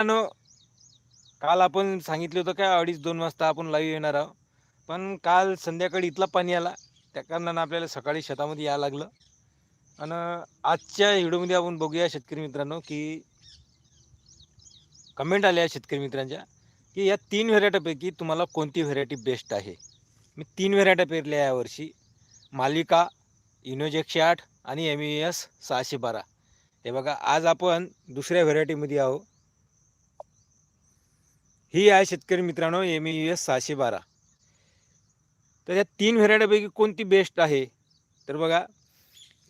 मित्रांनो काल आपण सांगितलं होतं काय अडीच दोन वाजता आपण लाईव्ह येणार आहोत. पण काल संध्याकाळी इथला पाणी आला त्या कारणानं आपल्याला सकाळी शेतामध्ये यायला लागलं. आणि आजच्या व्हिडिओमध्ये आपण बघूया शेतकरी मित्रांनो की कमेंट आल्या शेतकरी मित्रांच्या की या तीन व्हेरायटीपैकी तुम्हाला कोणती व्हेरायटी बेस्ट आहे? मी तीन व्हेरायट्या पेरल्या यावर्षी मालिका इनोज एकशे आठ आणि एम ई एस सहाशे बारा. हे बघा आज आपण दुसऱ्या व्हेरायटीमध्ये आहो ही आहे शेतकरी मित्रांनो एम ई एस सहाशे बारा. तर या तीन व्हेरायटीपैकी कोणती बेस्ट आहे? तर बघा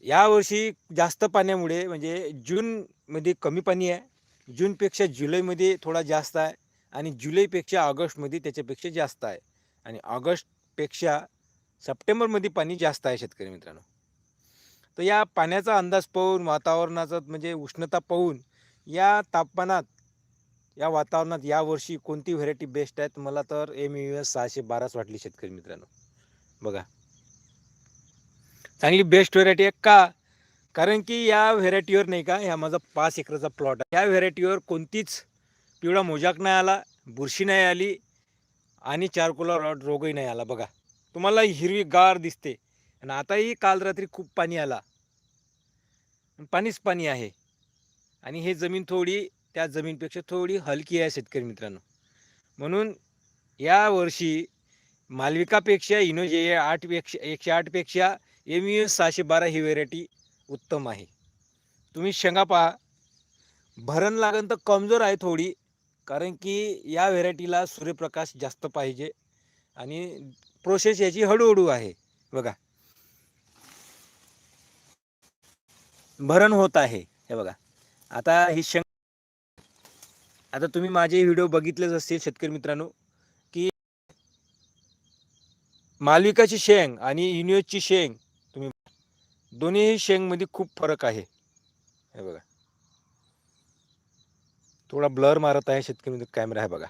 यावर्षी जास्त पाण्यामुळे म्हणजे जूनमध्ये कमी पाणी आहे जूनपेक्षा जुलैमध्ये थोडा जास्त आहे आणि जुलैपेक्षा ऑगस्टमध्ये त्याच्यापेक्षा जास्त आहे. आणि ऑगस्टपेक्षा सप्टेंबरमध्ये पाणी जास्त आहे शेतकरी मित्रांनो. तर या पाण्याचा अंदाज पाहून वातावरणाचा म्हणजे उष्णता पाहून या तापमानात या वातावरणात यावर्षी कोणती व्हेरायटी बेस्ट आहेत? मला तर एम यू एस सहाशे बाराच वाटली शेतकरी मित्रांनो. बघा. चांगली बेस्ट व्हेरायटी आहे का? कारण की या व्हेरायटीवर नाही का ह्या माझा पाच एकराचा प्लॉट आहे. या व्हेरायटीवर कोणतीच पिवळा मोजाक नाही आला बुरशी नाही आली आणि चारकोला रॉड रोगही नाही आला. बघा. तुम्हाला हिरवी गार दिसते. आणि आताही काल रात्री खूप पाणी आला. पाणीच पाणी आहे. आणि हे जमीन थोडी त्या जमीनपेक्षा थोडी हलकी आहे शेतकरी मित्रांनो. म्हणून या वर्षी मालविकापेक्षा इनोजे आठपेक्षा एकशे आठपेक्षा एम यू एस सहाशे बारा ही व्हेरायटी उत्तम आहे. तुम्ही शेंगा पहा. भरण लागण तर कमजोर आहे थोडी कारण की या व्हेरायटीला सूर्यप्रकाश जास्त पाहिजे आणि प्रोसेस याची हळूहळू आहे. बघा. भरण होत आहे. हे बघा. आता ही शेंग आता तुम्ही माझे व्हिडिओ बघितलेच असतील शेतकरी मित्रांनो की मालविकाची शेंग आणि युनिओजची शेंग तुम्ही दोन्ही शेंगमध्ये खूप फरक आहे. हे बघा. थोडा ब्लर मारत आहे शेतकरी मित्र कॅमेरा आहे बघा.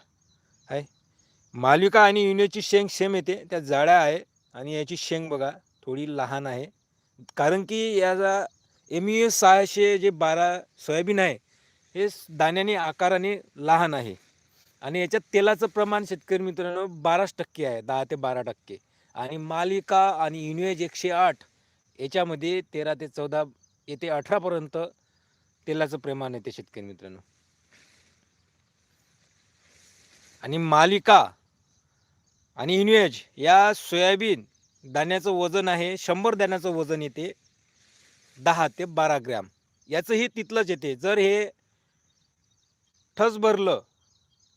आहे. मालविका आणि युनिओजची शेंग सेम येते त्या जाड्या आहे आणि याची शेंग बघा थोडी लहान आहे. कारण की याचा एम यू एस सहाशे जे बारा सोयाबीन आहे हे दाण्याने आकाराने लहान आहे. आणि याच्यात तेलाचं प्रमाण शेतकरी मित्रांनो बाराच टक्के आहे दहा ते बारा टक्के. आणि मालिका आणि युनिएज एकशे आठ याच्यामध्ये तेरा ते चौदा येते अठरापर्यंत तेलाचं प्रमाण येते शेतकरी मित्रांनो. आणि मालिका आणि युनिएज या सोयाबीन दाण्याचं वजन आहे शंभर दाण्याचं वजन येते दहा ते बारा ग्रॅम. याचंही तिथलंच येते. जर हे ठस भरलं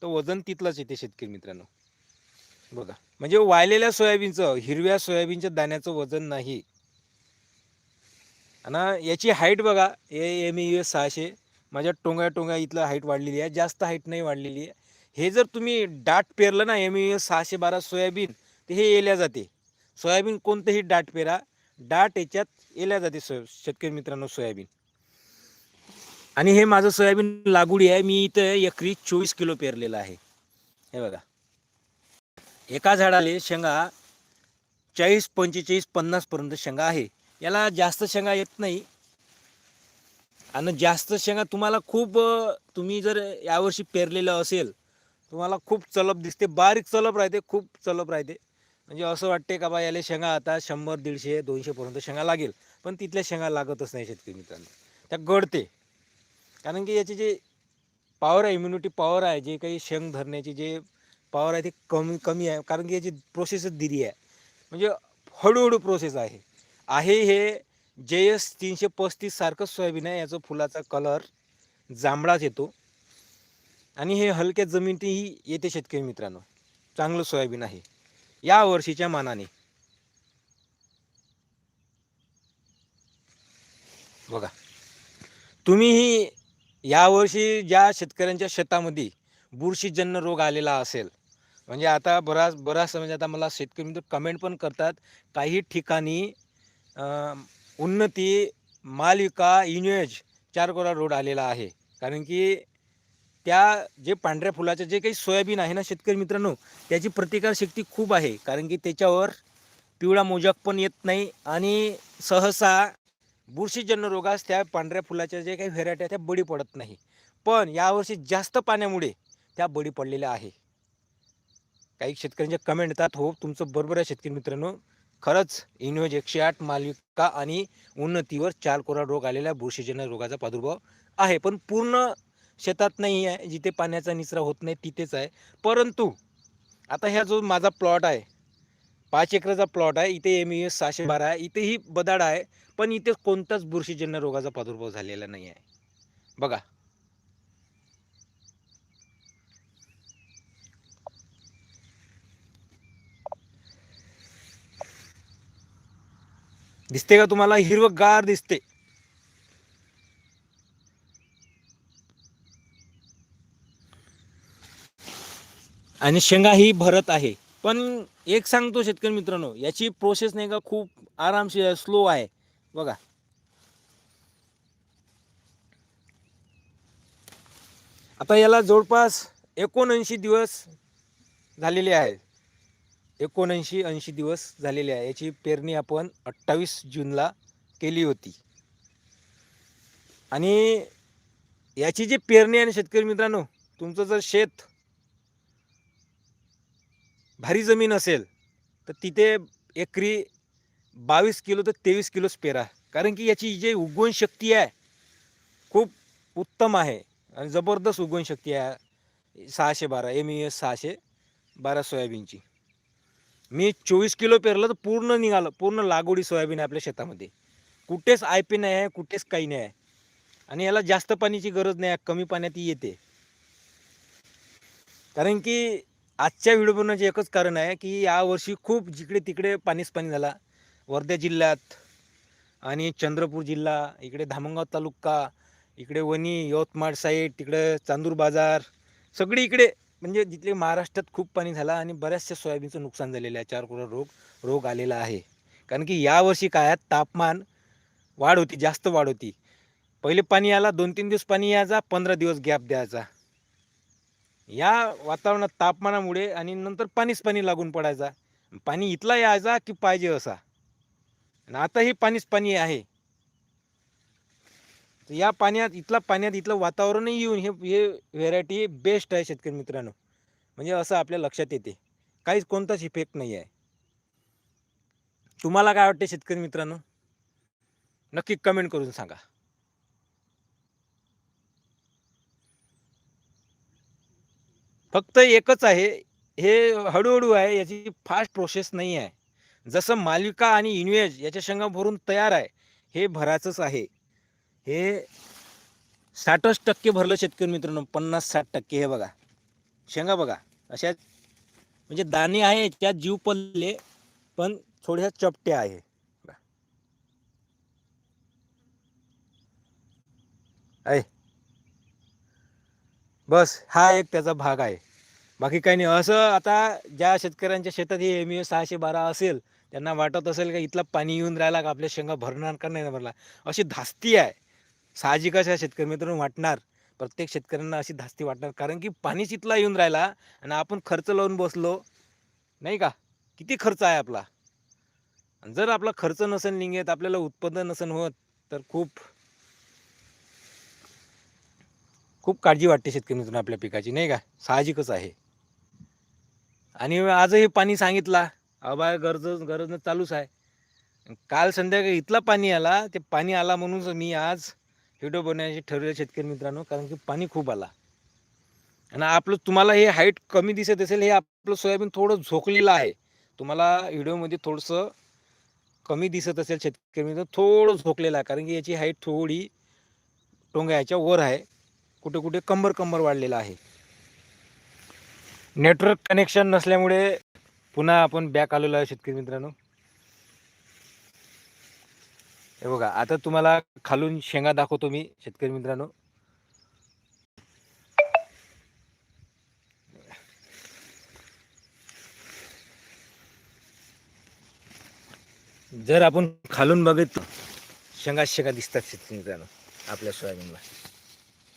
तर वजन तिथलंच येते शेतकरी मित्रांनो. बघा म्हणजे वाळलेल्या सोयाबीनचं हिरव्या सोयाबीनच्या दाण्याचं वजन नाही. आणि याची हाईट बघा ए एम ई एस सहाशे माझ्या टोंगा टोंगा इथलं हाईट वाढलेली आहे जास्त हाईट नाही वाढलेली आहे. हे जर तुम्ही डाट पेरलं ना एम ई एस सहाशे बारा सोयाबीन तर हे येल्या जाते. सोयाबीन कोणतंही डाट पेरा डाट याच्यात येल्या जाते सोय शेतकरी मित्रांनो सोयाबीन. आणि हे माझं सोयाबीन लागवडी आहे. मी इथं एकरी चोवीस किलो पेरलेलं आहे. हे बघा. एका झाडाले शेंगा चाळीस पंचेचाळीस पन्नासपर्यंत शेंगा आहे. याला जास्त शेंगा येत नाही. आणि जास्त शेंगा तुम्हाला खूप तुम्ही जर यावर्षी पेरलेलं असेल तुम्हाला खूप चलप दिसते. बारीक चलप राहते खूप चलप राहते. म्हणजे असं वाटते का बा याला शेंगा आता शंभर दीडशे दोनशेपर्यंत शेंगा लागेल. पण तिथल्या शेंगा लागतच नाही शेतकरी मित्रांनो. त्या गळते. कारण की याची जे पॉवर आहे इम्युनिटी पॉवर आहे जे काही शेंग धरण्याची जे पॉवर आहे ते कमी कमी आहे. कारण की याची प्रोसेसच दिली आहे. म्हणजे हळूहळू प्रोसेस आहे. आहे हे जे एस तीनशे पस्तीस सारखंच सोयाबीन आहे. याचा फुलाचा कलर जांभळाच येतो. आणि हे हलक्या जमिनीतही येते शेतकरी मित्रांनो. चांगलं सोयाबीन आहे. या वर्षीच्या मानाने. बघा. तुम्हीही यावर्षी ज्या शेतकऱ्यांच्या शेतामध्ये बुरशीजन्य रोग आलेला असेल म्हणजे आता बराच बराच म्हणजे आता मला शेतकरी मित्र कमेंट पण करतात काही ठिकाणी उन्नती मालिका युनिएज चारकोरा रोड आलेला आहे. कारण की त्या जे पांढऱ्या फुलाचं जे काही सोयाबीन आहे ना शेतकरी मित्रांनो त्याची प्रतिकारशक्ती खूप आहे. कारण की त्याच्यावर पिवळा मोजक पण येत नाही आणि सहसा बुरशीजन्य रोगास त्या पांढऱ्या फुलाच्या जे काही व्हेरायटी आहेत त्या बळी पडत नाही. पण यावर्षी जास्त पाण्यामुळे त्या बळी पडलेल्या आहे. काही शेतकऱ्यांचे कमेंट येतात हो तुमचं बरोबर आहे शेतकरी मित्रांनो. खरंच इनोज एकशे आठ मालविका आणि उन्नतीवर चार कोरा रोग आलेला बुरशीजन्य रोगाचा प्रादुर्भाव आहे. पण पूर्ण शेतात नाही आहे. जिथे पाण्याचा निचरा होत नाही तिथेच आहे. परंतु आता ह्या जो माझा प्लॉट आहे पाच एकराचा प्लॉट आहे इथे एम ई एस सहाशे बारा आहे. इथेही बदाड आहे. पण इथे कोणताच बुरशीजन्य रोगाचा प्रादुर्भाव झालेला नाही आहे. बघा. दिसते का तुम्हाला? हिरवगार दिसते. आणि शेंगा ही भरत आहे. पण एक सांगतो शेतकरी मित्रांनो याची प्रोसेस नाही का खूप आरामशीर स्लो आहे. बघा. आता याला जवळपास एकोणऐंशी दिवस झालेले आहेत. एकोणऐंशी ऐंशी दिवस झालेले आहे. याची पेरणी आपण अठ्ठावीस जूनला केली होती. आणि याची जी पेरणी आहे शेतकरी मित्रांनो तुमचं जर शेत भारी जमीन असेल तर तिथे एकरी बावीस किलो तर तेवीस किलोच पेरा कारण की याची जी उगवण शक्ती आहे खूप उत्तम आहे. आणि जबरदस्त उगवण शक्ती आहे. सहाशे बारा एम ई एस सहाशे बारा सोयाबीनची. मी चोवीस किलो पेरलं तर पूर्ण निघालं पूर्ण लागवडी सोयाबीन आहे आपल्या शेतामध्ये. कुठेच आय पी नाही आहे कुठेच काही नाही आहे. आणि याला जास्त पाण्याची गरज नाही आहे कमी पाण्यात येते. कारण की आजच्या व्हिडिओ बनवण्याचे एकच कारण आहे की यावर्षी खूप जिकडे तिकडे पाणीच पाणी झाला. वर्धा जिल्ह्यात आणि चंद्रपूर जिल्हा इकडे धामणगाव तालुका इकडे वणी यवतमाळ साईड तिकडे चांदूर बाजार सगळी इकडे म्हणजे जिथले महाराष्ट्रात खूप पाणी झालं आणि बऱ्याचशा सोयाबीनचं नुकसान झालेलं आहे. चार करोड रोग रोग आलेला आहे. कारण की यावर्षी काय तापमान वाढ होती जास्त वाढ होती. पहिले पाणी आला दोन तीन दिवस पाणी यायचा पंधरा दिवस गॅप द्यायचा. या वातावरणात तापमानामुळे आणि नंतर पाणीच पाणी लागून पडायचा. पाणी इथला यायचा की पाहिजे असा. आणि आताही पाणीच पाणी आहे. तर या पाण्यात इथला पाण्यात इथलं वातावरणही येऊन हे हे व्हेरायटी बेस्ट आहे शेतकरी मित्रांनो. म्हणजे असं आपल्या लक्षात येते. काहीच कोणताच इफेक्ट नाही आहे. तुम्हाला काय वाटते शेतकरी मित्रांनो? नक्की कमेंट करून सांगा. फक्त एकच आहे हे हळूहळू आहे याची फास्ट प्रोसेस नाही आहे. जसं मालिका आणि इन्वेज याच्या शेंगा भरून तयार आहे हे भरायचंच आहे. हे साठच टक्के भरलं शेतकरी मित्रांनो पन्नास साठ टक्के हे बघा. शेंगा बघा अशा म्हणजे दाणे आहे त्यात जीव पडले पण थोड्याशा चपट्या आहे. बघा. बस हा एक त्याचा भाग आहे. बाकी काही नाही असं आता ज्या शेतकऱ्यांच्या शेतात हे एम ए सहाशे बारा असेल त्यांना वाटत असेल का इथला पाणी येऊन राहिला का आपल्या शेंगा भरणार का नाही भरला? अशी धास्ती आहे. साहजिकच आहे शेतकरी मित्रांनो वाटणार. प्रत्येक शेतकऱ्यांना अशी धास्ती वाटणार. कारण की पाणीच इथला येऊन राहिला आणि आपण खर्च लावून बसलो नाही का? किती खर्च आहे आपला? जर आपला खर्च नसेल निघत आपल्याला उत्पन्न नसेल होत तर खूप खूप काळजी वाटते शेतकरी मित्रांनो आपल्या पिकाची नाही का? साहजिकच आहे. आणि आजही पाणी सांगितला अबाय गरज गरज चालूच आहे. काल संध्याकाळी इथला पाणी आला ते पाणी आला म्हणूनच मी आज व्हिडिओ बनवण्याचे ठरवले शेतकरी मित्रांनो कारण की पाणी खूप आला. आणि आपलं तुम्हाला हे हाईट कमी दिसत असेल हे आपलं सोयाबीन थोडं झोकलेलं आहे. तुम्हाला व्हिडिओमध्ये थोडंसं कमी दिसत असेल शेतकरी मित्र थोडं झोकलेलं आहे कारण की याची हाईट थोडी टोंग्याच्या वर आहे. कुठे कुठे कंबर कंबर वाढलेला आहे. नेटवर्क कनेक्शन नसल्यामुळे पुन्हा आपण बॅक आलेलो आहे शेतकरी मित्रांनो. हे बघा आता तुम्हाला खालून शेंगा दाखवतो मी शेतकरी मित्रांनो. जर आपण खालून बघितलं शेंगा शेंगा दिसतात शेतकरी मित्रांनो आपल्या सोयाबीनला.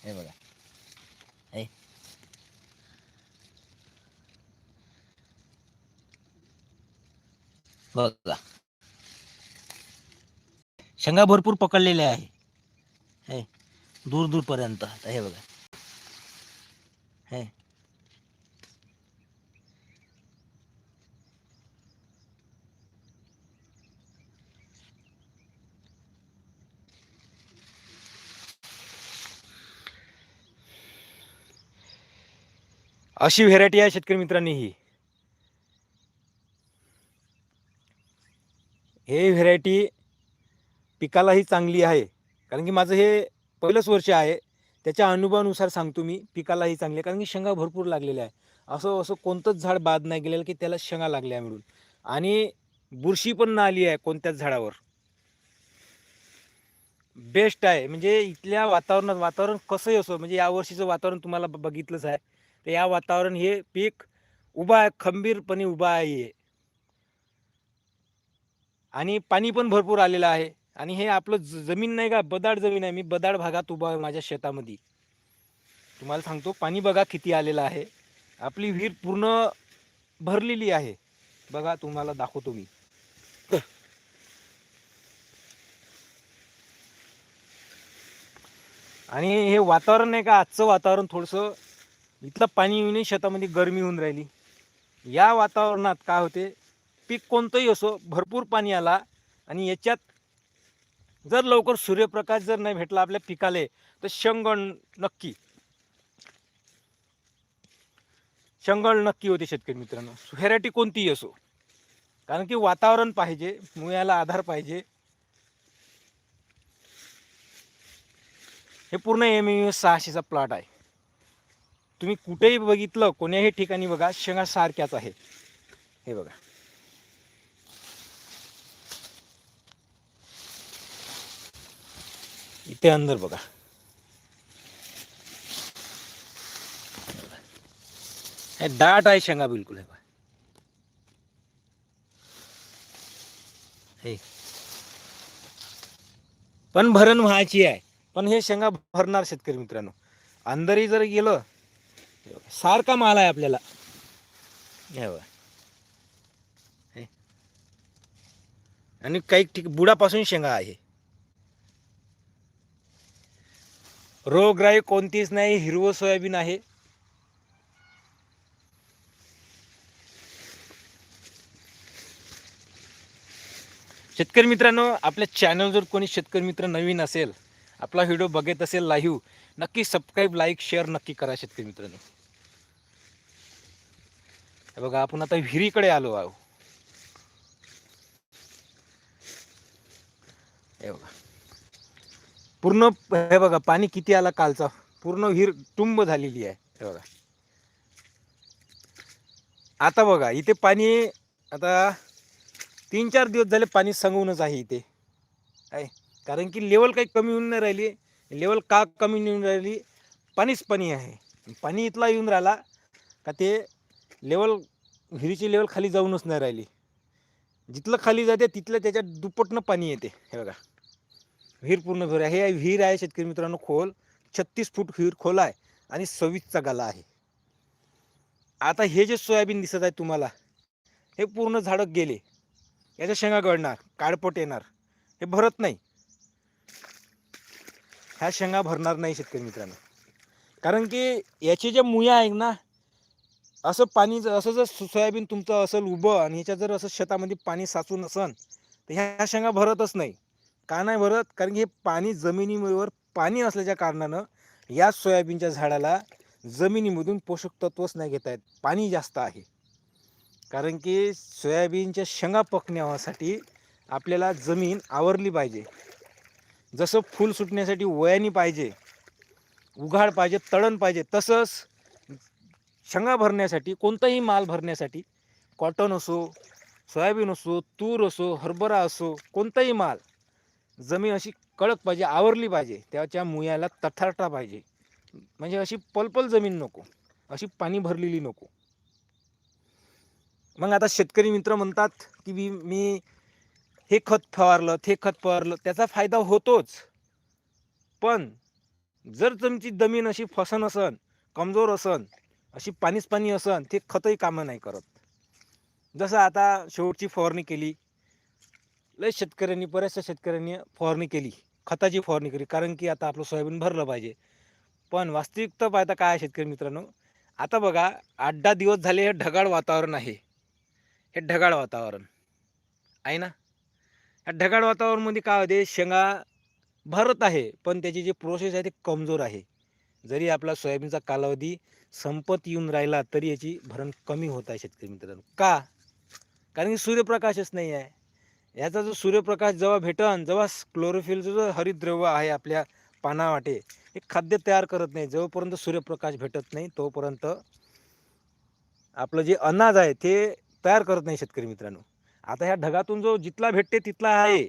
हे बघा हे बघा. शेंगा भरपूर पकडलेल्या आहे. हे दूर दूरपर्यंत. आता हे बघा. हे. अशी व्हेरायटी आहे शेतकरी मित्रांनी ही. हे व्हेरायटी पिकालाही चांगली आहे. कारण की माझं हे पहिलंच वर्ष आहे. त्याच्या अनुभवानुसार सांगतो मी पिकालाही चांगली आहे. कारण की शेंगा भरपूर लागलेल्या आहे असं असं कोणतंच झाड बाद नाही गेलेलं की त्याला शेंगा लागल्या मिळून. आणि बुरशी पण ना आली आहे कोणत्याच झाडावर. बेस्ट आहे. म्हणजे इथल्या वातावरणात वातावरण कसंही असो म्हणजे या वर्षीचं वातावरण तुम्हाला ब- बघितलंच आहे. तर या वातावरण हे पीक उभा आहे खंबीरपणे उभा आहे. हे. आणि पाणी पण भरपूर आलेलं आहे. आणि हे आपलं ज- जमीन नाही का? बदाड जमीन आहे. मी बदाड भागात उभा आहे माझ्या शेतामध्ये. तुम्हाला सांगतो पाणी बघा किती आलेलं आहे. आपली विहीर पूर्ण भरलेली आहे. बघा तुम्हाला दाखवतो मी. आणि हे वातावरण नाही का? आजचं वातावरण थोडंसं इथलं पाणी येऊन शेतामध्ये गरमी होऊन राहिली. या वातावरणात काय होते? पीक कोणतंही असो भरपूर पाणी आला आणि याच्यात जर लवकर सूर्यप्रकाश जर नाही भेटला आपल्या पिकाले तर शंगण नक्की. शंगळ नक्की होते शेतकरी मित्रांनो. व्हेरायटी कोणतीही असो. कारण की वातावरण पाहिजे मुळ्याला आधार पाहिजे. हे पूर्ण एम एम सहाशेचा प्लॉट आहे. तुम्ही कुठेही बघितलं कोण्याही ठिकाणी बघा शेंगा सारख्याच आहे हे बघा. इथे अंदर बघा. हे दाट आहे शेंगा बिलकुल हे हे. पण भरण व्हायची आहे. पण हे शेंगा भरणार शेतकरी मित्रांनो. अंदरही जर गेलं सारखा माल आहे आपल्याला. हे हे. आणि काही ठिक बुडापासून शेंगा आहे. रोगराई कोणतीच नाही हिरवं सोयाबीन आहे. शेतकरी मित्रांनो आपल्या चॅनल जर कोणी शेतकरी मित्र नवीन असेल आपला व्हिडिओ बघत असेल लाईव्ह नक्की सबस्क्राईब लाईक शेअर नक्की करा शेतकरी मित्रांनो. हे बघा आपण आता विहिरीकडे आलो आहो. हे बघा. पूर्ण हे बघा पाणी किती आला कालचा? पूर्ण विहीर टुंब झालेली आहे. हे बघा. आता बघा इथे पाणी आता तीन चार दिवस झाले पाणी सांगूनच आहे इथे. आहे. कारण की लेवल काही कमी होऊन नाही राहिली. लेवल का कमी येऊन राहिली? पाणीच पाणी आहे. पाणी इथला येऊन राहिला का ते लेवल विहिरीची लेवल खाली जाऊनच नाही राहिली. जिथलं खाली जाते तिथलं त्याच्यात दुप्पटनं पाणी येते. हे बघा. विहीर पूर्ण भर आहे. हे विहीर आहे शेतकरी मित्रांनो खोल. छत्तीस फूट विहीर खोल आहे आणि सव्वीसचा गाला आहे. आता हे जे सोयाबीन दिसत आहे तुम्हाला हे पूर्ण झाडं गेले. याच्या शेंगा गळणार काळपट येणार. हे भरत नाही. ह्या शेंगा भरणार नाही शेतकरी मित्रांनो. कारण की याचे जे मुया आहेत ना असं पाणी जर- असं जर सोयाबीन तुमचं असेल उभं आणि ह्याच्यात जर असं शेतामध्ये पाणी साचून असन तर ह्या शेंगा भरतच नाही. का नाही भरत? कारण की हे पाणी जमिनीवर पाणी असल्याच्या कारणानं या सोयाबीनच्या झाडाला जमिनीमधून पोषक तत्वच नाही घेता येत. पाणी जास्त आहे. कारण की सोयाबीनच्या शेंगा पकण्यासाठी आपल्याला जमीन आवरली पाहिजे. जसं फूल सुटण्यासाठी वयानी पाहिजे उघाड पाहिजे तळण पाहिजे तसंच शेंगा भरण्यासाठी कोणताही माल भरण्यासाठी कॉटन असो सोयाबीन असो तूर असो हरभरा असो कोणताही माल जमीन अशी कडक पाहिजे आवरली पाहिजे. त्याच्या मुयाला तथारटा पाहिजे. म्हणजे अशी पलपल जमीन नको. अशी पाणी भरलेली नको. मग आता शेतकरी मित्र म्हणतात की मी मी हे खत फवारलं ते खत फवारलं त्याचा फायदा होतोच. पण जर तुमची जमीन अशी फसन असन कमजोर असन अशी पाणीच पाणी असन ते खतही कामं नाही करत. जसं आता शेवटची फवारणी केली लय शेतकऱ्यांनी बऱ्याचशा शेतकऱ्यांनी फवारणी केली. खताची फवारणी केली. कारण की आता आपलं सोयाबीन भरलं पाहिजे. पण वास्तविकता पाहता काय आहे शेतकरी मित्रांनो? आता बघा आठ दहा दिवस झाले हे ढगाळ वातावरण आहे. हे ढगाळ वातावरण. आहे ना? ह्या ढगाळ वातावरणमध्ये काय होते? शेंगा भरत आहे पण त्याची जी प्रोसेस आहे ती कमजोर आहे. जरी आपला सोयाबीनचा कालावधी संपत येऊन राहिला तरी याची भरण कमी होत आहे शेतकरी मित्रांनो. का? कारण की सूर्यप्रकाशच नाही आहे. याचा जो सूर्यप्रकाश जेव्हा भेटन जेव्हा क्लोरोफिलचं जो हरितद्रव्य आहे आपल्या पानावाटे हे खाद्य तयार करत नाही. जोपर्यंत सूर्यप्रकाश भेटत नाही तोपर्यंत आपलं जे अनाज आहे ते तयार करत नाही शेतकरी मित्रांनो. आता ह्या ढगातून जो जिथला भेटते तिथला आहे.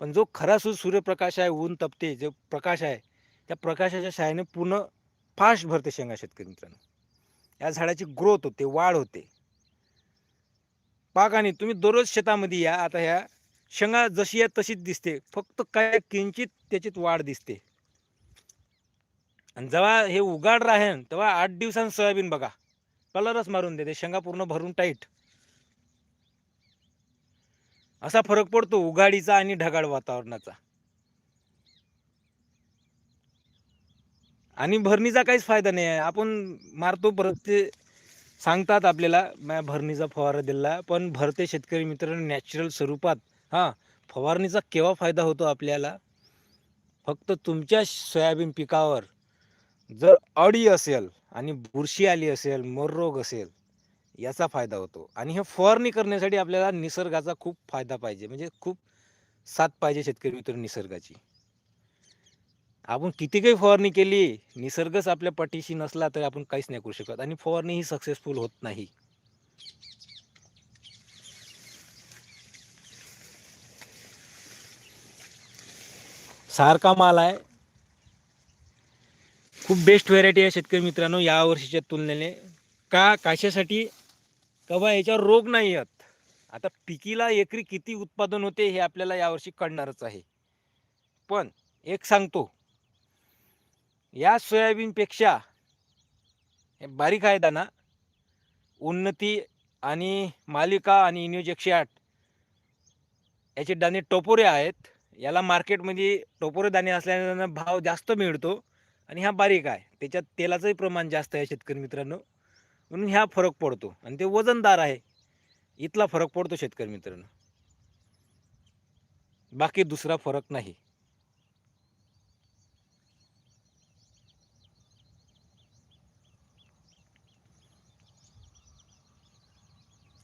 पण जो खरा सु सूर्यप्रकाश आहे ऊन तपते जो प्रकाश आहे त्या प्रकाशाच्या शाळेने पूर्ण फास्ट भरते शेंगा शेतकरी मित्रांनो. या झाडाची ग्रोथ होते वाढ होते. पाक तुम्ही दररोज शेतामध्ये या. आता ह्या शेंगा जशी आहे तशीच दिसते. फक्त काय किंचित त्याच्यात वाढ दिसते. आणि जेव्हा हे उगाड राहेन तेव्हा आठ दिवसांत सोयाबीन बघा. कलरच मारून देते. शेंगा पूर्ण भरून टाईट. असा फरक पडतो उघाडीचा आणि ढगाळ वातावरणाचा. आणि भरणीचा काहीच फायदा नाही. आहे आपण मारतो परत ते सांगतात आपल्याला मॅ भरणीचा फवारा दिला पण भरते शेतकरी मित्रांनो नॅचरल स्वरूपात. हां फवारणीचा केव्हा फायदा होतो आपल्याला? फक्त तुमच्या सोयाबीन पिकावर. जर अळी असेल आणि बुरशी आली असेल मररोग असेल याचा फायदा होतो. आणि हे फवारणी करण्यासाठी आपल्याला निसर्गाचा खूप फायदा पाहिजे. म्हणजे खूप साथ पाहिजे शेतकरी मित्र निसर्गाची. आपण किती काही फवारणी केली निसर्गच आपल्या पाठीशी नसला तर आपण काहीच नाही करू शकत आणि फवारणी ही सक्सेसफुल होत नाही. सारखा माल आहे. खूप बेस्ट व्हेरायटी आहे शेतकरी मित्रांनो या वर्षीच्या तुलनेने. का? कशासाठी? का बा याच्यावर रोग नाही आहेत आता पिकीला एकरी किती उत्पादन होते हे आपल्याला यावर्षी कळणारच आहे. पण एक सांगतो या सोयाबीनपेक्षा हे बारीक आहे दाना. उन्नती आणि मालिका आणि इन्यूज एकशे आठ याचे दाणे टोपोरे आहेत. याला मार्केटमध्ये टोपोरे दाणे असल्याने भाव जास्त मिळतो आणि हा बारीक आहे. त्याच्यात तेलाचंही प्रमाण जास्त आहे शेतकरी मित्रांनो. म्हणून ह्या फरक पडतो आणि ते वजनदार आहे. इथला फरक पडतो शेतकरी मित्रांनो. बाकी दुसरा फरक नाही.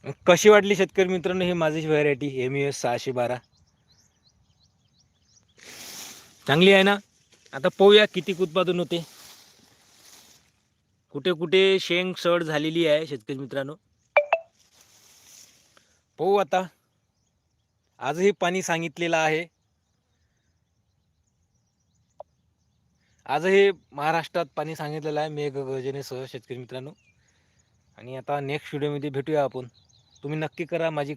कशी वाटली शेतकरी मित्रांनो? ही माझी व्हरायटी एम यू एस सहाशे बारा. चांगली आहे ना? आता पाहूया किती उत्पादन होते. कुठे कुठे शेंग सड झालेली आहे शेतकरी मित्रांनो. पाहू आता. आजही पाणी सांगितलेलं आहे. आजही महाराष्ट्रात पाणी सांगितलेलं आहे मेघगर्जनेसह शेतकरी मित्रांनो. आणि आता नेक्स्ट व्हिडिओमध्ये भेटूया आपण. तुम्ही नक्की करा माझी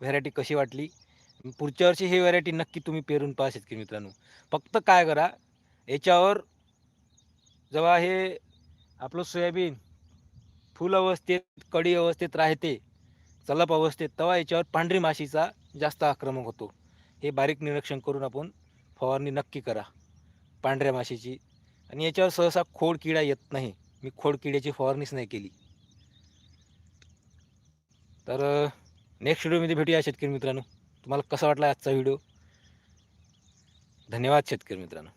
व्हरायटी कशी वाटली. पुढच्या वर्षी ही व्हरायटी नक्की तुम्ही पेरून पहा शेतकरी मित्रांनो. फक्त काय करा याच्यावर जेव्हा हे आपलं सोयाबीन फुल अवस्थेत कडी अवस्थेत राहते चलप अवस्थेत तेव्हा याच्यावर पांढरी माशीचा जास्त आक्रमक होतो. हे बारीक निरीक्षण करून आपण फवारणी नक्की करा पांढऱ्या माशीची. आणि याच्यावर सहसा खोड किडा येत नाही. मी खोड किड्याची फवारणीच नाही केली. तर नेक्स्ट व्हिडिओमध्ये भेटूया शेतकरी मित्रांनो. तुम्हाला कसा वाटला आजचा व्हिडिओ धन्यवाद शेतकरी मित्रांनो.